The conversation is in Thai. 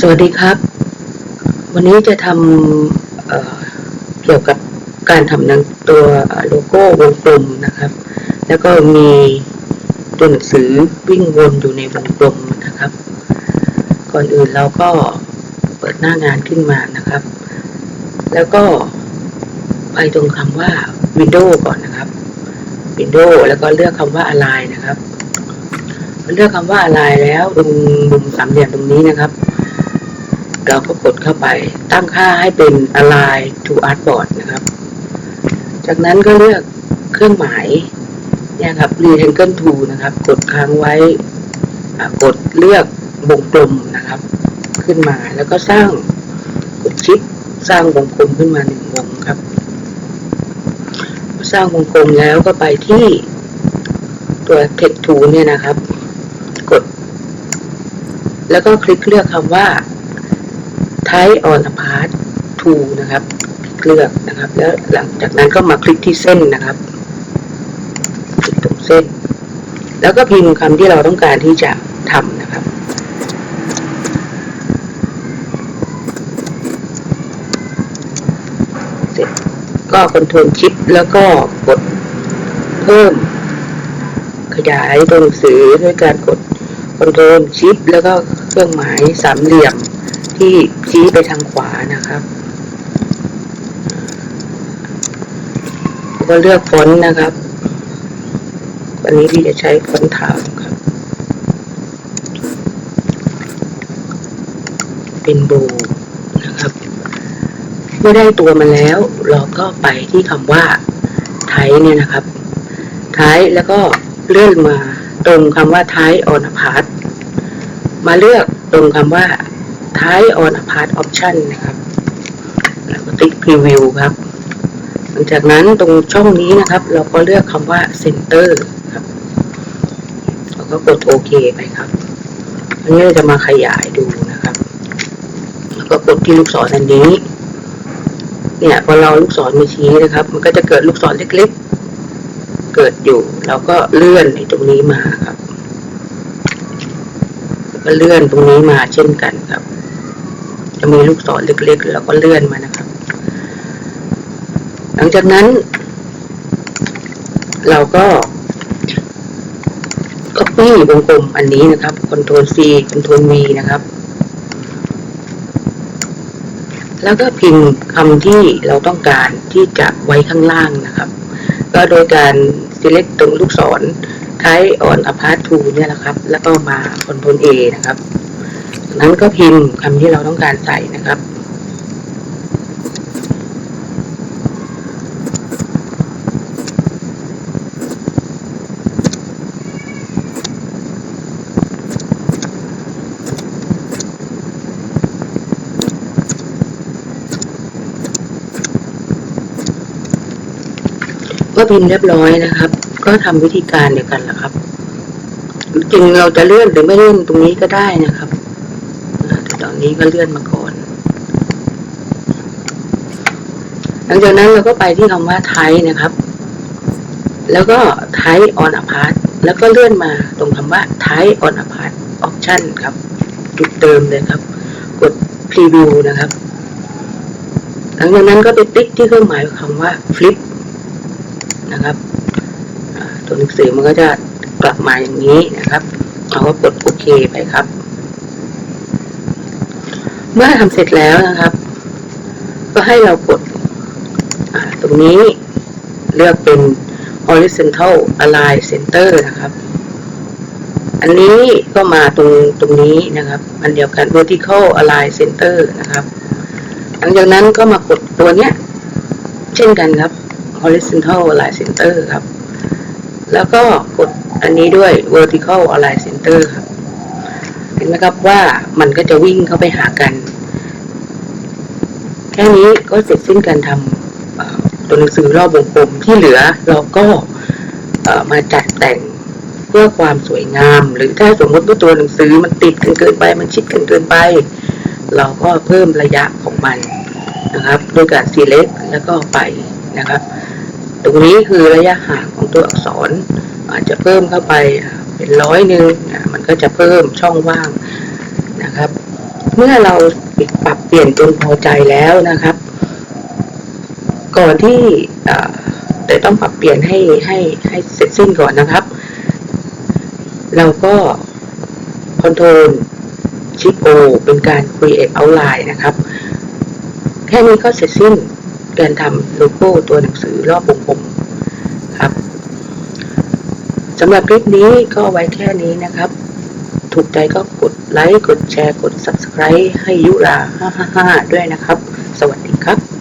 สวัสดีครับ วันนี้จะทำเเกี่ยวกับการทำหนังตัวโลโก้วงกลมนะครับ แล้วก็มีตัวหนังสือวิ่งวนอยู่ในวงกลมนะครับ ก่อนอื่นเราก็เปิดหน้างานขึ้นมานะครับ แล้วก็ไปตรงคำว่า Window ก่อนนะครับ Window แล้วก็เลือกคำว่า Align นะครับเลือกคำว่า Align แล้วตรงมุมสามเหลี่ยมตรงนี้นะครับ เราก็กดเข้าไปตั้งค่าให้เป็น align to artboard นะครับ จากนั้นก็เลือกเครื่องหมายเนี่ยครับ rectangle tool นะครับ กดค้างไว้กดเลือกวงกลมนะครับ ขึ้นมาแล้วก็สร้างกดชิปสร้างวงกลมขึ้นมาหนึ่งวงครับสร้างวงกลมแล้วก็ไปที่ตัว text tool เนี่ยนะครับ กด แล้วก็คลิกเลือกคำว่า type on a part to นะครับคลิกเลือกนะครับ แล้วหลังจากนั้นก็มาคลิกที่เส้นนะครับคลิกตรงเส้น แล้วก็พิมพ์คำที่เราต้องการที่จะทำนะครับเสร็จก็คอนโทรลชิปแล้วก็กดเพิ่ม ขยายตัวหนังสือด้วยการกดคอนโทรลชิปแล้วก็เครื่องหมายสามเหลี่ยม ที่ชี้ไปทางขวานะครับก็เลือกฟอนต์นะครับ วันนี้พี่จะใช้ฟอนต์ไทม์ครับ เป็นโบนะครับ เมื่อได้ตัวมาแล้ว เราก็ไปที่คำว่าไทเนี่ยนะครับไทแล้วก็เลื่อนมาตรงคำว่าไท on a part มาเลือกตรงคำว่า Type on a part option นะครับ แล้วก็ติ๊ก preview ครับ หลังจากนั้นตรงช่องนี้นะครับ เราก็เลือกคำว่า center ครับ แล้วก็กดโอเคไปครับอันนี้เราจะมาขยายดูนะครับ แล้วก็กดที่ลูกศรอันนี้ เนี่ยพอเราลูกศรมาชี้นะครับ มันก็จะเกิดลูกศรเล็กๆ เกิดอยู่ เราก็เลื่อนในตรงนี้มาครับแล้วก็เลื่อนตรงนี้มาเช่นกันครับ มีลูกศรเล็กๆแล้วก็เลื่อนมานะครับ หลังจากนั้น เราก็ copy วงกลมอันนี้นะครับ Ctrl C Ctrl V นะครับ แล้วก็พิมพ์คำที่เราต้องการที่จะไว้ข้างล่างนะครับ ก็โดยการ select ตรงลูกศร type on a part to เนี่ยนะครับ แล้วก็มา Ctrl A นะครับ จากนั้นก็พิมพ์คำที่เราต้องการใส่นะครับก็พิมพ์เรียบร้อยนะครับ ก็ทำวิธีการเดียวกันแหละครับ จริงเราจะเลื่อนหรือไม่เลื่อนตรงนี้ก็ได้นะครับ นี้ก็เลื่อนมาก่อน หลังจากนั้นเราก็ไปที่คำว่าไทนะครับ แล้วก็ไท on a part แล้วก็เลื่อนมาตรงคำว่าไท on a part option ครับ จุดเติมเลยครับ กด preview นะครับ หลังจากนั้นก็ไปติ๊กที่เครื่องหมายคำว่า flip นะครับตัวหนังสือมันก็จะกลับมาอย่างนี้นะครับเราก็กดโอเคไปครับ เมื่อทำเสร็จแล้วนะครับ ก็ให้เรากดตรงนี้เลือกเป็น horizontal align center นะครับ อันนี้ก็มาตรงตรงนี้นะครับ อันเดียวกัน vertical align center นะครับ หลังจากนั้นก็มากดตัวเนี้ย เช่นกันครับ horizontal align center ครับ แล้วก็กดอันนี้ด้วย vertical align center ครับ เห็นไหมครับว่ามันก็จะวิ่งเข้าไปหากัน แค่นี้ก็เสร็จสิ้นการทำตัวหนังสือรอบวงกลมที่เหลือเราก็มาจัดแต่งเพื่อความสวยงาม หรือถ้าสมมติว่าตัวหนังสือมันติดกันเกินไป มันชิดกันเกินไป เราก็เพิ่มระยะของมันนะครับโดยการ select แล้วก็ไปนะครับ ตรงนี้คือระยะห่างของตัวอักษร อาจจะเพิ่มเข้าไปเป็นร้อยหนึ่งมันก็จะเพิ่มช่องว่าง เมื่อเราปรับเปลี่ยนจนพอใจแล้วนะครับ ก่อนที่เอ่อจะต้องปรับเปลี่ยนให้ให้ให้เสร็จสิ้นก่อนนะครับ เราก็คอนโทรลชิปโอเป็นการ create outline นะครับ แค่นี้ก็เสร็จสิ้นการทำโลโก้ตัวหนังสือรอบวงกลมครับสำหรับคลิปนี้ก็ไว้แค่นี้นะครับ ถูกใจก็กดไลค์ กดแชร์ กด subscribe ให้ยุรา555ด้วยนะครับ สวัสดีครับ